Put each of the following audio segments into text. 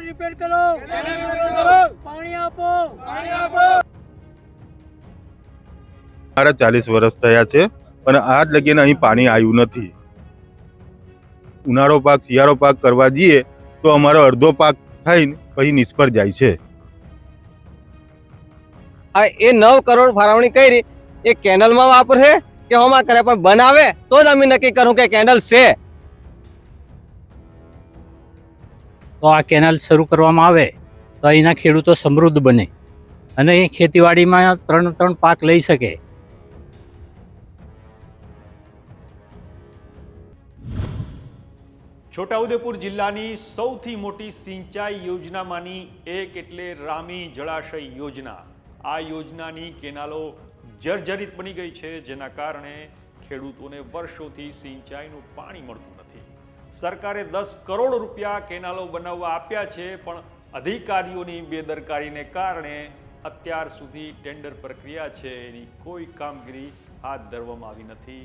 Canal repair કરો. પાણી આપો. પાણી આપો. મારા ચાલીસ વર્ષ થયા છે પણ આજ લગીને અહીં પાણી આવ્યું નથી. ઉનાળો પાક શિયાળો પાક કરવા જઈએ તો અમારો અડધો પાક થઈને પછી નિષ્ફળ જાય છે. હા એ નવ કરોડ ફાળવણી કરી. એ કેનલમાં વાપરશે કે હોમાં કરે પણ બનાવે તો જ અમે નક્કી કરું કે કેનલ છે. તો આ કેનાલ શરૂ કરવામાં આવે, તો અહીંના ખેડૂતો સમૃદ્ધ બને અને એ ખેતીવાડીમાં ત્રણ ત્રણ પાક લઈ શકે. છોટાઉદેપુર જિલ્લાની સૌથી મોટી સિંચાઈ યોજનામાંની એક એટલે રામી જળાશય યોજના. આ યોજનાની કેનાલો જર્જરિત બની ગઈ છે, જેના કારણે ખેડૂતોને વર્ષોથી સિંચાઈનું પાણી મળતું સરકારે દસ કરોડ રૂપિયા કેનાલો બનાવવા આપ્યા છે, પણ અધિકારીઓની બેદરકારીને કારણે અત્યાર સુધી ટેન્ડર પ્રક્રિયા છે, એની કોઈ કામગીરી હાથ ધરવામાં આવી નથી.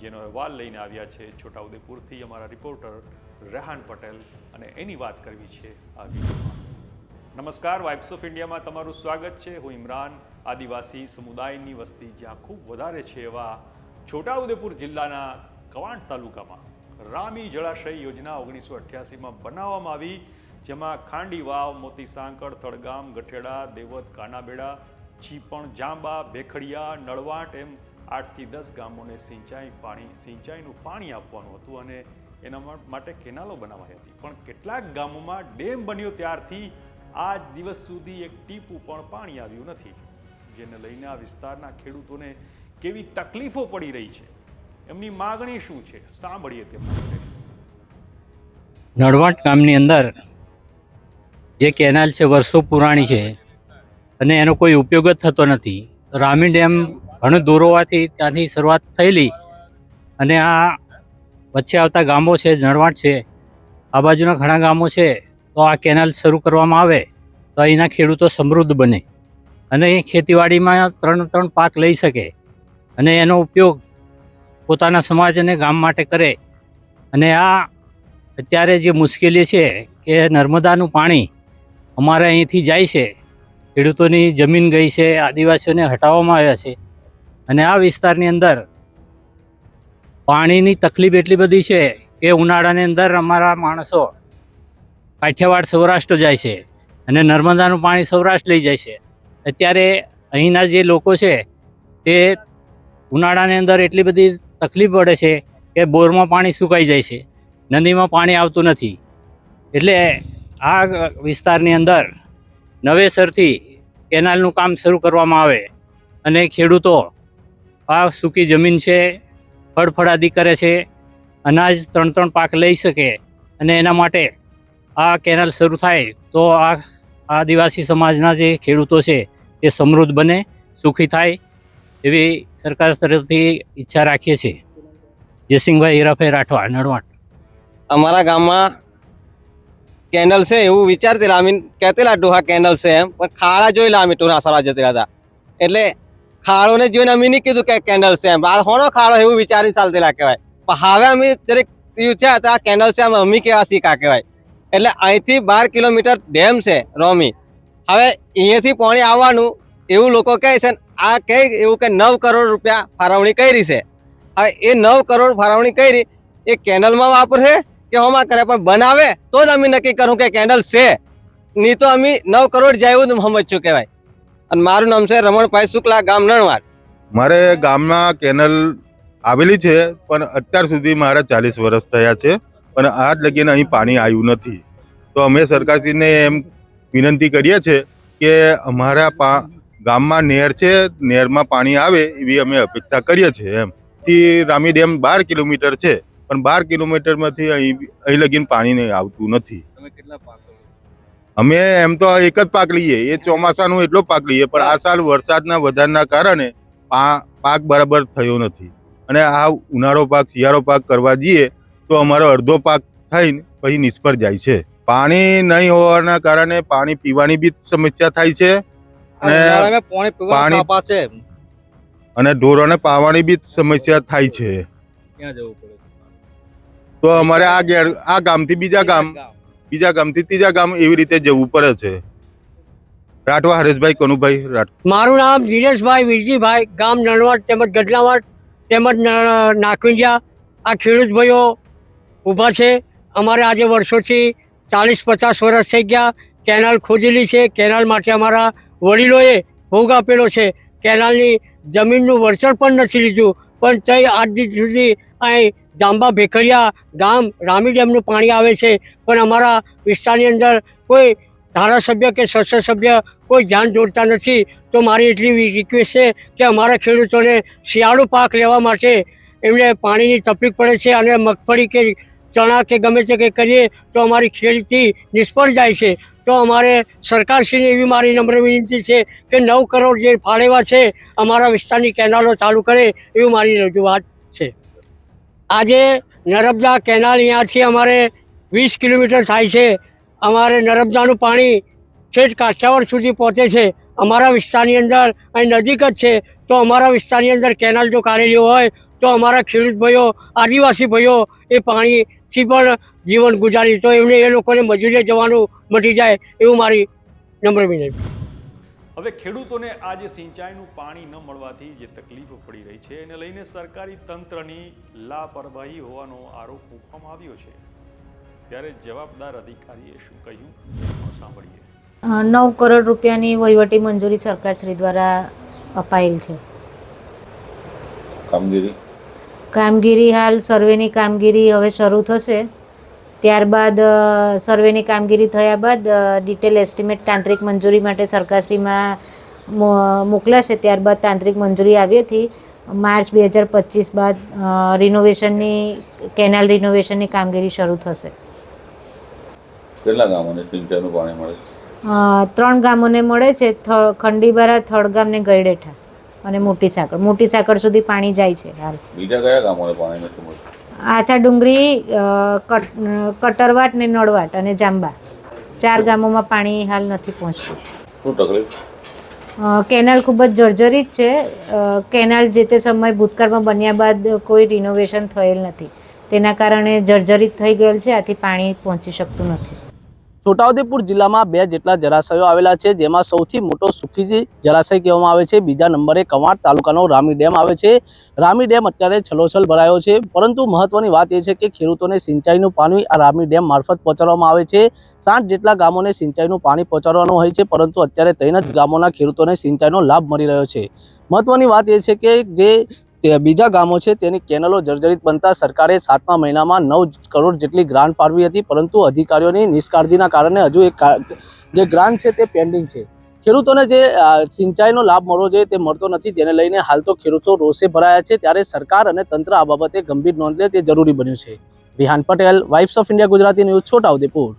જેનો અહેવાલ લઈને આવ્યા છે છોટાઉદેપુરથી અમારા રિપોર્ટર રેહાન પટેલ અને એની વાત કરવી છે આ વિડીયોમાં. નમસ્કાર, વાઇબ્સ ઓફ ઇન્ડિયામાં તમારું સ્વાગત છે. હું ઇમરાન. આદિવાસી સમુદાયની વસ્તી જ્યાં ખૂબ વધારે છે એવા છોટાઉદેપુર જિલ્લાના કવાંટ તાલુકામાં. રામી જળાશય યોજના ઓગણીસો અઠ્યાસીમાં બનાવવામાં આવી, જેમાં ખાંડી વાવ, મોતી સાંકળ તળગામ ગઠેડા, દેવત, કાનાબેડા, ચીપણ, જાંબા, ભેખડિયા, નળવાટ એમ આઠથી દસ ગામોને સિંચાઈ પાણી, સિંચાઈનું પાણી આપવાનું હતું અને એના માટે કેનાલો બનાવાઈ હતી. પણ કેટલાક ગામોમાં ડેમ બન્યો ત્યારથી આ દિવસ સુધી એક ટીપું પણ પાણી આવ્યું નથી, જેને લઈને આ વિસ્તારના ખેડૂતોને કેવી તકલીફો પડી રહી છે. એમની માગણી શું છે? સાંભળીએ તે નળવાટ ગામની અંદર જે કેનાલ છે, વર્ષો પુરાણી છે અને એનો કોઈ ઉપયોગ જ થતો નથી. રામી ડેમ ઘણો દૂર હોવાથી ત્યાંથી શરૂઆત થયેલી અને આ વચ્ચે આવતા ગામો છે, નળવાટ છે, આ બાજુના ઘણા ગામો છે, તો આ કેનાલ શરૂ કરવામાં આવે તો અહીંના ખેડૂતો સમૃદ્ધ બને અને એ ખેતીવાડીમાં ત્રણ ત્રણ પાક લઈ શકે અને એનો ઉપયોગ પોતાના સમાજ અને ગામ માટે કરે. અને આ અત્યારે જે મુશ્કેલી છે કે નર્મદાનું પાણી અમારે અહીંથી જાય છે. ખેડૂતોની જમીન ગઈ છે, આદિવાસીઓને હટાવવામાં આવ્યા છે. અને આ વિસ્તારની અંદર પાણીની તકલીફ એટલી બધી છે કે ઉનાળાની અંદર અમારા માણસો કાઠિયાવાડ સૌરાષ્ટ્ર જાય છે અને નર્મદાનું પાણી સૌરાષ્ટ્ર લઈ જાય છે. અત્યારે અહીંના જે લોકો છે તે ઉનાળાની અંદર એટલી બધી તકલીફ પડે છે કે બોરમાં પાણી સુકાઈ જાય છે. નદીમાં પાણી આવતું નથી. એટલે આ વિસ્તારની અંદર નવેસરથી કેનાલનું કામ શરૂ કરવામાં આવે અને ખેડૂતો આ સૂકી જમીન છે, ફળફળાદી કરે છે, અનાજ ત્રણ ત્રણ પાક લઈ શકે અને એના માટે આ કેનાલ શરૂ થાય તો આ આદિવાસી સમાજના જે ખેડૂતો છે એ સમૃદ્ધ બને, સુખી થાય એવી સરકાર તરફથી ઈચ્છા રાખીએ છીએ. જયસિંહભાઈ હીરાભાઈ રાઠવા નડવાટ અમારા ગામમાં કેન્ડલ છે એવું વિચારતેલા અમે કહેતેલા ડોહા કેન્ડલ છે એમ, પણ ખાડા જોયેલા અમે ટોના સરા જતા હતા. એટલે ખાડોને જોઈને અમે નહીં કીધું કે કેન્ડલ છે એમ. આ હોનો ખાડો એવું વિચારીને ચાલતેલા કહેવાય. પણ હવે અમે જરીક થયું છે તો આ કેન્ડલ છે, અમે અમી કેવા શીખા કહેવાય. એટલે અહીંથી બાર કિલોમીટર ડેમ છે, રોમી. હવે અહીંયાથી પાણી આવવાનું એવું લોકો કહે છે આ કંઈક એવું કે નવ કરોડ રૂપિયા ફાળવણી કરી છે. હવે એ નવ કરોડ ફાળવણી કરી, એ કેનલમાં વાપરશે કે હોમાં કરે? પણ બનાવે તો જ અમે નક્કી કરું કે કેનલ છે. નહીં તો અમે નવ કરોડ જાય એવું જ સમજશું કહેવાય. અને મારું નામ છે રમણભાઈ શુક્લા, ગામ નણવાડ. મારે ગામમાં કેનલ આવેલી છે, પણ અત્યાર સુધી મારા ચાલીસ વર્ષ થયા છે, પણ આજ લગીને અહીં પાણી આવ્યું નથી. તો અમે સરકારશ્રીને એમ વિનંતી કરીએ છીએ કે અમારા પા ગામમાં નહેર છે નહેરમાં પાણી આવે એવી અમે અપેક્ષા કરીએ છીએ એમ. થી રામી ડેમ બાર કિલોમીટર છે પણ બાર કિલોમીટરમાંથી અહીં અહીં લગીને પાણી નહીં આવતું નથી. અમે એમ તો એક જ પાક લઈએ એ ચોમાસાનું એટલો પાક લઈએ પણ આ સાલ વરસાદના વધારના કારણે પાક બરાબર થયો નથી. અને આ ઉનાળો પાક શિયાળો પાક કરવા જઈએ તો અમારો અડધો પાક થઈને પછી નિષ્ફળ જાય છે. પાણી નહીં હોવાના કારણે પાણી પીવાની બી સમસ્યા થાય છે અને પાણી છે. અને ઢોરોને પાવાની બી સમસ્યા થાય છે. ક્યાં જવું પડે? તો અમારે આ ગેર આ ગામથી બીજા ગામ બીજા ગામથી ત્રીજા ગામ એવી રીતે જવું પડે છે. રાઠવા હરેશભાઈ કનુભાઈ મારું નામ દિનેશભાઈ વિરજીભાઈ ગામ નણવટ તેમજ ગઢલાવટ તેમજ ન- નાકવિંજા આ ખેડૂત ભાઈઓ ઊભા છે. અમારે આજે વર્ષોથી ચાલીસ પચાસ વર્ષ થઈ ગયા. કેનાલ ખોદેલી છે. કેનાલ માટે અમારા વડીલોએ ભોગ આપેલો છે. કેનાલની જમીનનું વળતર પણ નથી લીધું. પણ તઈ આજ દી સુધી અહીં જાંબા ભેખરિયા ગામ રામી ડેમનું પાણી આવે છે. પણ અમારા વિસ્તારની અંદર કોઈ ધારાસભ્ય કે સંસદ સભ્ય કોઈ ધ્યાન દોરતા નથી. તો મારી એટલી રિક્વેસ્ટ છે કે અમારા ખેડૂતોને શિયાળુ પાક લેવા માટે એમને પાણીની તકલીફ પડે છે અને મગફળી કે ચણા કે ગમે તે કંઈ કરીએ તો અમારી ખેતી નિષ્ફળ જાય છે. તો અમારે સરકારશ્રીને એવી મારી નમ્ર વિનંતી છે કે નવ કરોડ જે ફાળેવા છે, અમારા વિસ્તારની કેનાલો ચાલુ કરે એવી મારી રજૂઆત છે. આજે નર્મદા કેનાલ અહીંયાથી અમારે વીસ કિલોમીટર થાય છે. અમારે નર્મદાનું પાણી છેક કાઠિયાવાડ સુધી પહોંચે છે. અમારા વિસ્તારની અંદર અહીં નજીક જ છે. તો અમારા વિસ્તારની અંદર કેનાલ જો કાઢેલી હોય, તો અમારા ખેડૂત ભાઈઓ, આદિવાસી ભાઈઓ એ પાણીથી પણ જીવન ગુજારી તો એમને એ લોકોને મજૂરીએ જવાનું મટી જાય એવું મારી નમ્ર વિનંતી. હવે ખેડૂતોને આ જે સિંચાઈનું પાણી ન મળવાથી જે તકલીફો પડી રહી છે એને લઈને સરકારી તંત્રની લાપરવાહી હોવાનો આરોપ મૂકવામાં આવ્યો છે. ત્યારે જવાબદાર અધિકારીએ શું કહ્યું સાંભળીએ. નવ કરોડ રૂપિયાની વહીવટી મંજૂરી સરકારશ્રી દ્વારા અપાયેલ છે. કામગીરી? કામગીરી હાલ સર્વેની કામગીરી હવે શરૂ થશે. ત્યારબાદ સર્વેની કામગીરી થયા બાદ ડિટેલ એસ્ટિમેટ તાંત્રિક મંજૂરી માટે સરકારશ્રીમાં મોકલાશે. ત્યારબાદ તાંત્રિક મંજૂરી આવ્યાથી માર્ચ બે હજાર પચીસ બાદ રિનોવેશનની કેનાલ રિનોવેશનની કામગીરી શરૂ થશે. કેટલા ગામોને સિંચાઈનું પાણી મળે ત્રણ ગામોને મળે છે. ખંડીબારા થળગામ ને ગયડેઠા અને મોટી સાકર. મોટી સાકર સુધી પાણી જાય છે હાલ. બીજા કયા ગામોને પાણી નથી મળતું? આથા ડુંગરી કટરવાટ ને નળવાટ અને જાંબા. ચાર ગામોમાં પાણી હાલ નથી પહોંચતું શું તકલીફ? કેનાલ ખૂબ જ જર્જરિત છે. કેનાલ જે તે સમય ભૂતકાળમાં બન્યા બાદ કોઈ રિનોવેશન થયેલ નથી. તેના કારણે જર્જરિત થઈ ગયેલ છે. આથી પાણી પહોંચી શકતું નથી. છોટાઉદેપુર જિલ્લામાં બે જેટલા જળાશયો આવેલા છે, જેમાં સૌથી મોટો સુખીજી જળાશય કહેવામાં આવે છે. બીજા નંબરે કવાંટ તાલુકાનો રામી ડેમ આવે છે. રામી ડેમ અત્યારે છલોછલ ભરાયો છે. પરંતુ મહત્વની વાત એ છે કે ખેડૂતોને સિંચાઈનું પાણી આ રામી ડેમ મારફત પહોંચાડવામાં આવે છે. સાઠ જેટલા ગામોને સિંચાઈનું પાણી પહોંચાડવાનું હોય છે, પરંતુ અત્યારે ત્રણ જ ગામોના ખેડૂતોને સિંચાઈનો લાભ મળી રહ્યો છે. મહત્વની વાત એ છે કે જે તે બીજા ગામો છે, તેની કેનલો જર્જરિત બનતા સરકારે સાતમા મહિનામાં નવ કરોડ જેટલી ગ્રાન્ટ ફાળવી હતી, પરંતુ અધિકારીઓની નિષ્કાળજીના કારણે હજુ એક જે ગ્રાન્ટ છે તે પેન્ડિંગ છે. ખેડૂતોને જે સિંચાઈનો લાભ મળવો જોઈએ તે મળતો નથી, જેને લઈને હાલ તો ખેડૂતો રોષે ભરાયા છે, ત્યારે સરકાર અને તંત્ર આ બાબતે ગંભીર નોંધ લે તે જરૂરી બન્યું છે. Rihan Patel Voice of India Gujarati news Chhota Udepur